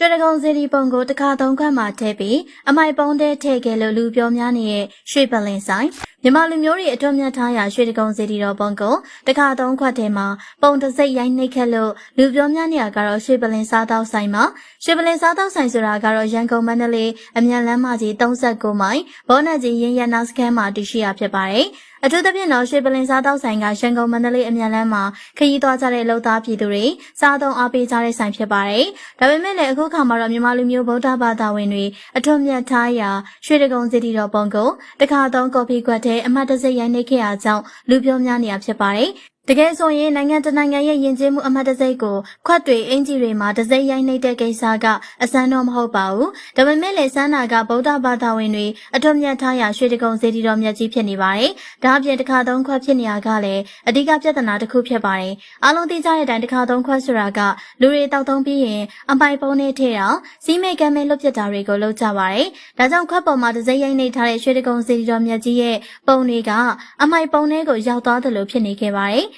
ရွှေတကုံစီဒီပုံကိုတစ်ခါသုံးခတ်မှထည့်ပြီးအမိုက်ပုံးတဲ့ထည့်ခဲ့လို့လူပြောများနေတဲ့ရွှေပလင်ဆိုင်မြန်မာလူမျိုးတွေအတွတ်မြတ်ထားရာရွှေတကုံစီဒီတော်ပုံကိုတစ်ခါသုံးခွက်ထဲမှာပုံတစ်စိတ်ရိုက်နှိပ်ခဲ့လို့လူပြောများနေရကတော့ရွှေပလင်စားတောက်ဆိုင်မှာရွှေပလင်စားတောက်ဆိုင်ဆိုတာကတော့ရန်ကုန်မန္တလေးအမြန်လမ်းမကြီး39မိုင်ဘောနက်ကြီးရင်းရနာစခန်းမှာတည်ရှိရဖြစ်ပါတယ်အထူးသဖြင့်တော့ရွှေပလင်စားတောက်ဆိုင်ကရန်ကုန်မန္တလေးအမြန်လမ်းမှာခရီးသွားကြတဲ့လုံသားပြည်သူတွေစားသုံးအားပေးကြတဲ့ဆိုင်ဖြစ်ပါတယ်။ဒါပေမဲ့လည်းအခုခါမှာတော့မြန်မာလူမျိုးဗုဒ္ဓဘာသာဝင်တွေအထွတ်မြတ်ထားရာရွှေတကုံစီတီတော်ပုံကိုတခါသုံးကော်ဖီခွက်ထဲအမှတ်တစိရိုက်နှိပ်ခဲ့ရကြောင်းလူပြောများနေရဖြစ်ပါတယ်။ တကယ်ဆိုရင်နိုင်ငံတနိုင်ငံရဲ့ယဉ်ကျေးမှုအမှတ်တစိတ်ကိုခွက်တွေအင်ကြီးတွေမှာတစိရိုက်နှိပ်တဲ့ကိစ္စကအစမ်းတော့မဟုတ်ပါဘူး။ဒါပေမဲ့လေဆန်းနာကဗုဒ္ဓဘာသာဝင်တွေအထွတ်မြတ်ထားရာရွှေတကုံစီတီတော်မြတ်ကြီးဖြစ်နေပါတယ်။ဒါအပြင်တစ်ခါသုံးခွက်ဖြစ်နေရကလည်းအဓိကပြဿနာတစ်ခုဖြစ်ပါတယ်။အားလုံးသိကြတဲ့အတိုင်းတစ်ခါသုံးခွက်ဆိုတာကလူတွေတောက်သုံးပြီးရင်အပိုင်ပုံးနဲ့ထည့်တာစီးမိတ်ကမ်းမဲ့လွတ်ပြစ်တာတွေကိုလုပ်ကြပါတယ်။ဒါကြောင့်ခွက်ပေါ်မှာတစိရိုက်နှိပ်ထားတဲ့ရွှေတကုံစီတီတော်မြတ်ကြီးရဲ့ပုံတွေက အမိုင်ပုံးတွေကိုရောက်သွားသလိုဖြစ်နေခဲ့ပါတယ်။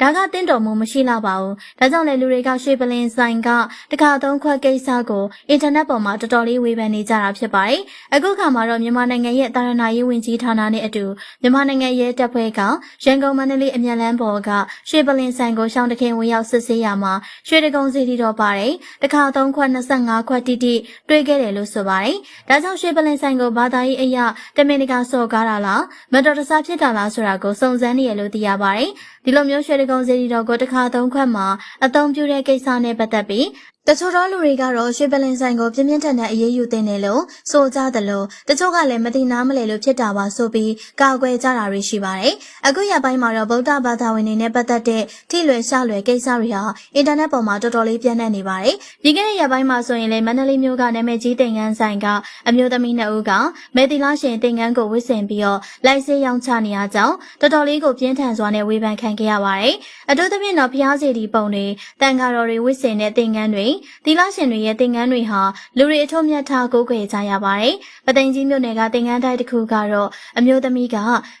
ဒါကတင့်တော်မှုမရှိလာပါဘူး။ဒါကြောင့်လေလူတွေကရွှေပလင်ဆိုင်ကတခါသုံးခွက်ကိစ္စကိုအင်တာနက်ပေါ်မှာတော်တော်လေးဝေဖန်နေကြတာဖြစ်ပါတယ်။အခုခါမှာတော့မြန်မာနိုင်ငံရဲ့တာရဏရေးဝင်ကြီးဌာနနဲ့အတူမြန်မာနိုင်ငံရဲ့တပ်ဖွဲ့ကရန်ကုန်မန္တလေးအမြန်လမ်းပေါ်ကရွှေပလင်ဆိုင်ကိုရှောင်းတခင်ဝင်ရောက်စစ်ဆေးရမှာရွှေတကုံစီတီတော်ပါတယ်။တခါသုံးခွက်25ခွက်တိတိတွေ့ခဲ့တယ်လို့ဆိုပါတယ်။ဒါကြောင့်ရွှေပလင်ဆိုင်ကိုဘာသာရေးအရာတမင်တကာစော်ကားတာလားမတော်တဆဖြစ်တာလားဆိုတာကိုစုံစမ်းနေရလို့သိရပါတယ်။ဒီလိုမျိုးရွှေတကုံစီတီတော်ကိုတစ်ခါသုံးခွက်မှာအသုံးပြုတဲ့ကိစ္စနဲ့ပတ်သက်ပြီး တချို့သောလူတွေကတော့ရွှေပလင်ဆိုင်ကိုပြင်းပြင်းထန်ထန်အရေးယူတင်တယ်လို့ဆိုကြသလိုတချို့ကလည်းမတိနားမလဲလို့ဖြစ်တာပါဆိုပြီးကာကွယ်ကြတာတွေရှိပါတယ်။အခုရပိုင်းမှာတော့ဗုဒ္ဓဘာသာဝင်တွေနဲ့ပတ်သက်တဲ့ထိလွယ်ရှလွယ်ကိစ္စတွေဟာအင်တာနက်ပေါ်မှာတော်တော်လေးပြန့်နှံ့နေပါတယ်။ဒီကနေ့ရပိုင်းမှာဆိုရင်လေမန္တလေးမြို့ကနာမည်ကြီးတင်ငန်းဆိုင်ကအမျိုးသမီးနှစ်ဦးကမေတီလာရှင်တင်ငန်းကိုဝစ်ဆင်ပြီးတော့လိုက်စေးရောင်းချနေရကြောင်းတော်တော်လေးကိုပြင်းထန်စွာနဲ့ဝေဖန်ခံခဲ့ရပါတယ်။အထူးသဖြင့်တော့ဖျားစီဒီပုံတွေတန်ဃာတော်တွေဝစ်ဆင်တဲ့တင်ငန်းတွေသီလရှင်တွေရဲ့သင်္ကန်းတွေဟာလူတွေအထုံးမြတ်ထားကိုးကွယ်ကြရပါတယ်။ပသိမ်ကြီးမြို့နယ်ကသင်္ကန်းတိုက်တစ်ခုကတော့အမျိုးသမီးက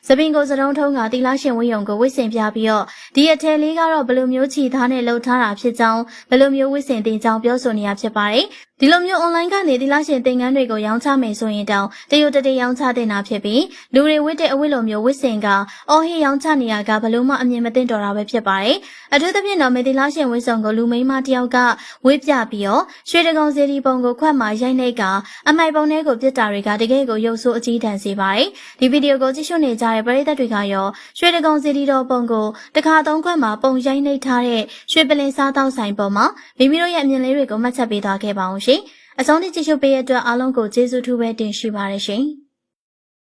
သပင်ကိုစတုံးထုံးကသီလရှင်ဝိယုံကိုဝစ်စင်ပြပြီးတော့ဒီအထယ်လေးကတော့ဘယ်လိုမျိုးခြိသားနဲ့လှုပ်ထားတာဖြစ်ကြောင်းဘယ်လိုမျိုးဝစ်စင်တင်ကြောင်းပြောဆိုနေရဖြစ်ပါတယ်။ဒီလိုမျိုး online ကနေသီလရှင်သင်္ကန်းတွေကိုရောင်းချမယ်ဆိုရင်တောင်တရုတ်တတိရောင်းချတင်တာဖြစ်ပြီးလူတွေဝတ်တဲ့အဝတ်လိုမျိုးဝတ်ဆင်ကအော်ဟစ်ရောင်းချနေရကဘလို့မှအမြင်မသိတော်တာပဲဖြစ်ပါတယ်။အထူးသဖြင့်တော့မေသီလရှင်ဝတ်ဆောင်ကိုလူမိန်းမတယောက်ကဝတ်ပြပြီးတော့ရွှေတကုံစီဒီပုံကိုခွက်မှာရိုက်နှိပ်ကအမိုက်ပုံတွေကိုပြစ်တာတွေကတကယ်ကိုရုပ်ဆိုးအကြီးတန်းစေပါတယ်။ဒီဗီဒီယိုကိုကြည့်ရှုနေကြတဲ့ပရိသတ်တွေကရောရွှေတကုံစီဒီတော်ပုံကိုတခါသုံးခွက်မှာပုံရိုက်နှိပ်ထားတဲ့ရွှေပလင်စားတောက်ဆိုင်ပုံမှာမိမိတို့ရဲ့အမြင်လေးတွေကိုမှတ်ချက်ပေးသွားခဲ့ပါအောင်ရှင်။အဆုံးထိကြည့်ရှုပေးတဲ့အတွက်အားလုံးကိုကျေးဇူးထူးပဲတင်ရှိပါတယ်ရှင်။